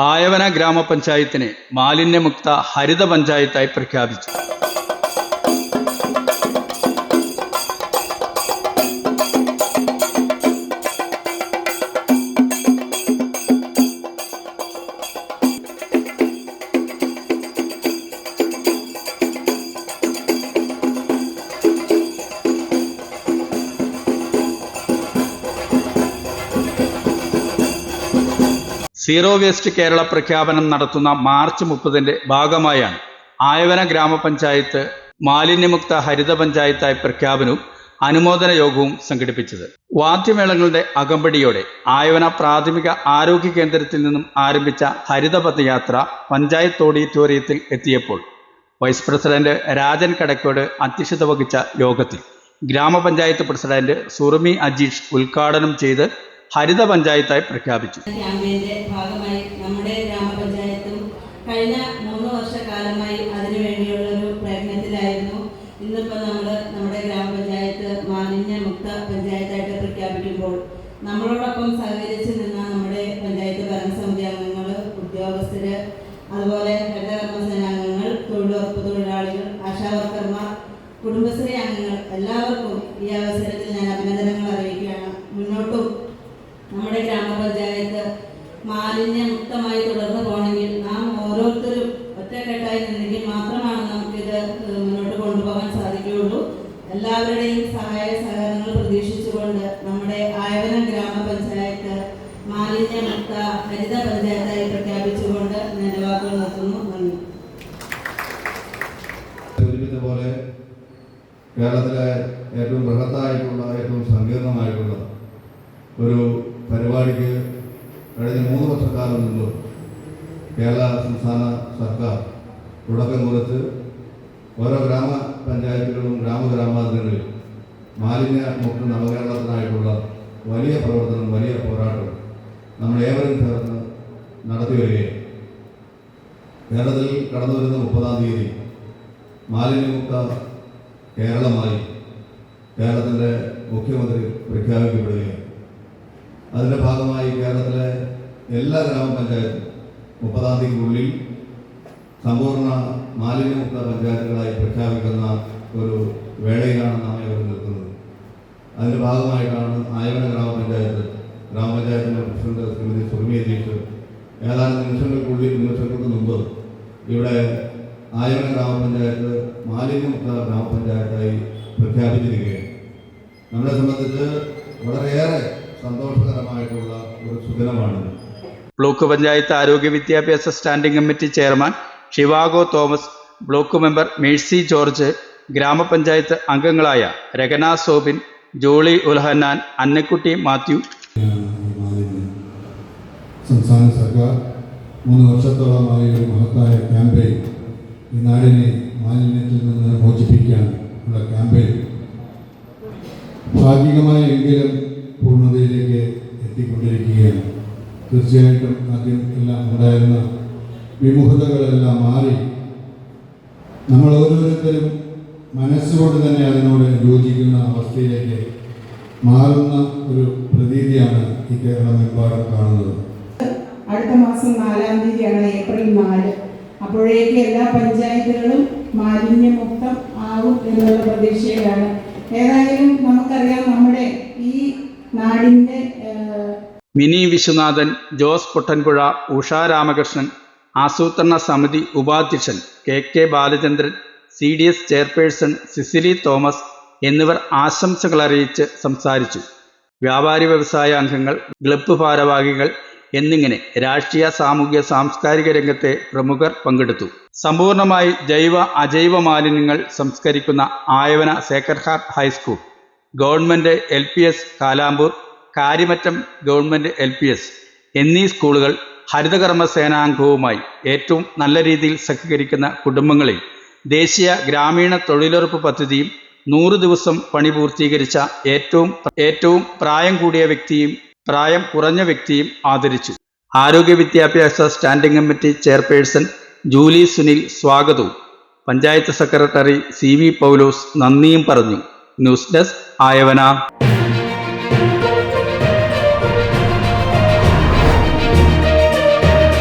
ആയവന ഗ്രാമപഞ്ചായത്തിനെ മാലിന്യമുക്ത ഹരിത പഞ്ചായത്തായി പ്രഖ്യാപിച്ചു. Zero waste Kerala പ്രഖ്യാപനം നടത്തുന്ന മാർച്ച് മുപ്പതിന്റെ ഭാഗമായാണ്. ആയവന ഗ്രാമപഞ്ചായത്ത് മാലിന്യമുക്ത ഹരിത പഞ്ചായത്തായി പ്രഖ്യാപനവും അനുമോദന യോഗവും സംഘടിപ്പിച്ചത്. വാദ്യമേളങ്ങളുടെ അകമ്പടിയോടെ ആയവന പ്രാഥമിക ആരോഗ്യ കേന്ദ്രത്തിൽ നിന്നും ആരംഭിച്ച ഹരിത പദയാത്ര പഞ്ചായത്ത് ഓഡിറ്റോറിയത്തിൽ എത്തിയപ്പോൾ വൈസ് പ്രസിഡന്റ് രാജൻ കടക്കോട് അധ്യക്ഷത വഹിച്ച യോഗത്തിൽ ഗ്രാമപഞ്ചായത്ത് പ്രസിഡന്റ് സുറുമി അജീഷ് ഉദ്ഘാടനം ചെയ്ത് ഹരിത പഞ്ചായത്തായി പ്രഖ്യാപിച്ചു. ക്യാമ്പയിന്റെ ഭാഗമായി നമ്മുടെ ഗ്രാമപഞ്ചായത്തും കഴിഞ്ഞ മൂന്ന് വർഷക്കാലമായി അതിനുവേണ്ടിയുള്ള ഒരു പ്രയത്നത്തിലായിരുന്നു. ഇന്നിപ്പോൾ നമ്മൾ നമ്മുടെ ഗ്രാമപഞ്ചായത്ത് മാലിന്യമുക്ത പഞ്ചായത്തായിട്ട് പ്രഖ്യാപിക്കുമ്പോൾ നമ്മളോടൊപ്പം സഹകരിച്ച് നിന്ന നമ്മുടെ പഞ്ചായത്ത് ഭരണസമിതി അംഗങ്ങൾ ഉദ്യോഗസ്ഥര് അതുപോലെ ഹരിതകർമ്മ സേനാംഗങ്ങൾ തൊഴിലുറപ്പ് തൊഴിലാളികൾ ആശാവർക്കർമാർ കുടുംബശ്രീ അംഗങ്ങൾ എല്ലാവർക്കും ഈ അവസരത്തിൽ ഞാൻ അഭിനന്ദനങ്ങൾ മാലിന്യമുക്ത ഹരിത പഞ്ചായത്തായി പ്രഖ്യാപിച്ചുകൊണ്ട് ഞാൻ വാക്കുകൾ നിർത്തുന്നു. നന്ദി. പോലെ കേരളത്തിലെ ഏറ്റവും ബൃഹത്തായിട്ടുള്ള ഏറ്റവും സങ്കീർണമായിട്ടുള്ള ഒരു പരിപാടിക്ക് കഴിഞ്ഞ മൂന്ന് വർഷക്കാലം മുമ്പ് കേരള സംസ്ഥാന സർക്കാർ തുടക്കം കുറിച്ച് ഓരോ ഗ്രാമപഞ്ചായത്തുകളും ഗ്രാമഗ്രാമാന്തരങ്ങളിൽ മാലിന്യ മുക്ത നവകേരളത്തിനായിട്ടുള്ള വലിയ പ്രവർത്തനം വലിയ പോരാട്ടം നമ്മൾ ഏവരും ചേർന്ന് നടത്തി വരികയാണ് കേരളത്തിൽ കടന്നു വരുന്ന മുപ്പതാം തീയതി മാലിന്യമുക്ത കേരളമായി കേരളത്തിന്റെ മുഖ്യമന്ത്രി പ്രഖ്യാപിക്കപ്പെടുകയാണ്. അതിന്റെ ഭാഗമായി കേരളത്തിലെ എല്ലാ ഗ്രാമപഞ്ചായത്തും മുപ്പതാം തീയതിക്കുള്ളിൽ സമ്പൂർണ മാലിന്യമുക്ത പഞ്ചായത്തുകളായി പ്രഖ്യാപിക്കുന്ന ഒരു വേളയിലാണ് നാം ഇവർ നിൽക്കുന്നത്. അതിന്റെ ഭാഗമായിട്ടാണ് ആയവന ഗ്രാമപഞ്ചായത്ത് ഗ്രാമപഞ്ചായത്തിന്റെ പ്രസിഡന്റ് ശ്രീമതി സുർമി അജീഷ് ഏതാനും നിമിഷങ്ങൾക്കുള്ളിൽ നിമിഷങ്ങൾക്ക് മുമ്പ് ഇവിടെ ആയിരം ഗ്രാമപഞ്ചായത്ത് മാലിന്യമുക്ത ഗ്രാമപഞ്ചായത്തായി പ്രഖ്യാപിച്ചിരിക്കുകയാണ്. നമ്മളെ സംബന്ധിച്ച് വളരെയേറെ സന്തോഷകരമായിട്ടുള്ള ഒരു സുദിനമാണ് ബ്ലോക്ക് പഞ്ചായത്ത് ആരോഗ്യ വിദ്യാഭ്യാസ standing committee chairman Zhivago Thomas block member Mercy George ഗ്രാമപഞ്ചായത്ത് അംഗങ്ങളായ രഗന സോബിൻ ജോളി ഉൽഹന്നാൻ അന്നക്കുട്ടി മാത്യു സംസ്ഥാന സർക്കാർ മൂന്ന് വർഷത്തോളമായി ഒരു മഹത്തായ ക്യാമ്പയിൻ ഈ നാടിനെ മാലിന്യത്തിൽ നിന്ന് മോചിപ്പിക്കാൻ ഉള്ള ക്യാമ്പയിൻ ഭാഗികമായി എങ്കിലും പൂർണതയിലേക്ക് എത്തിക്കൊണ്ടിരിക്കുകയാണ്. തീർച്ചയായിട്ടും ആദ്യം എല്ലാം ഉണ്ടായിരുന്ന വിമുഖതകളെല്ലാം മാറി നമ്മൾ ഓരോരുത്തരും മനസ്സുകൊണ്ട് തന്നെ അതിനോട് യോജിക്കുന്ന അവസ്ഥയിലേക്ക് മാറുന്ന ഒരു പ്രതീതിയാണ് ഈ കേരളമെമ്പാടും കാണുന്നത്. അടുത്ത മാസം നാലാം തീയതിയാണ് ഏപ്രിൽ നാല്. അപ്പോഴേക്ക് എല്ലാ പഞ്ചായത്തുകളും മാലിന്യമുക്തം ആവും എന്നുള്ള പ്രതീക്ഷയിലാണ്. ഏതായാലും നമുക്കറിയാം നമ്മുടെ ഈ നാടിന്റെ മിനി വിശ്വനാഥൻ ജോസ് പൊട്ടൻപുഴ ഉഷ രാമകൃഷ്ണൻ ആസൂത്രണ സമിതി ഉപാധ്യക്ഷൻ K K Balachandran C D S chairperson Cicily Thomas എന്നിവർ ആശംസകൾ അറിയിച്ച് സംസാരിച്ചു. വ്യാപാരി വ്യവസായ അംഗങ്ങൾ ക്ലബ്ബ് ഭാരവാഹികൾ എന്നിങ്ങനെ രാഷ്ട്രീയ സാമൂഹ്യ സാംസ്കാരിക രംഗത്തെ പ്രമുഖർ പങ്കെടുത്തു. സമ്പൂർണമായി ജൈവ അജൈവ മാലിന്യങ്ങൾ സംസ്കരിക്കുന്ന Ayavana Sacred high school government L P S Kalampoor Karimattom government L P S എന്നീ സ്കൂളുകൾ ഹരിതകർമ്മ സേനാംഗവുമായി ഏറ്റവും നല്ല രീതിയിൽ സഹകരിക്കുന്ന കുടുംബങ്ങളിൽ ദേശീയ ഗ്രാമീണ തൊഴിലുറപ്പ് പദ്ധതിയും നൂറ് ദിവസം പണി പൂർത്തീകരിച്ച ഏറ്റവും ഏറ്റവും പ്രായം കൂടിയ വ്യക്തിയും പ്രായം കുറഞ്ഞ വ്യക്തിയും ആദരിച്ചു. ആരോഗ്യ വിദ്യാഭ്യാസ standing committee chairperson Julie Sunil സ്വാഗതവും. Panchayat secretary C V Paulose നന്ദിയും പറഞ്ഞു. News desk Ayavana.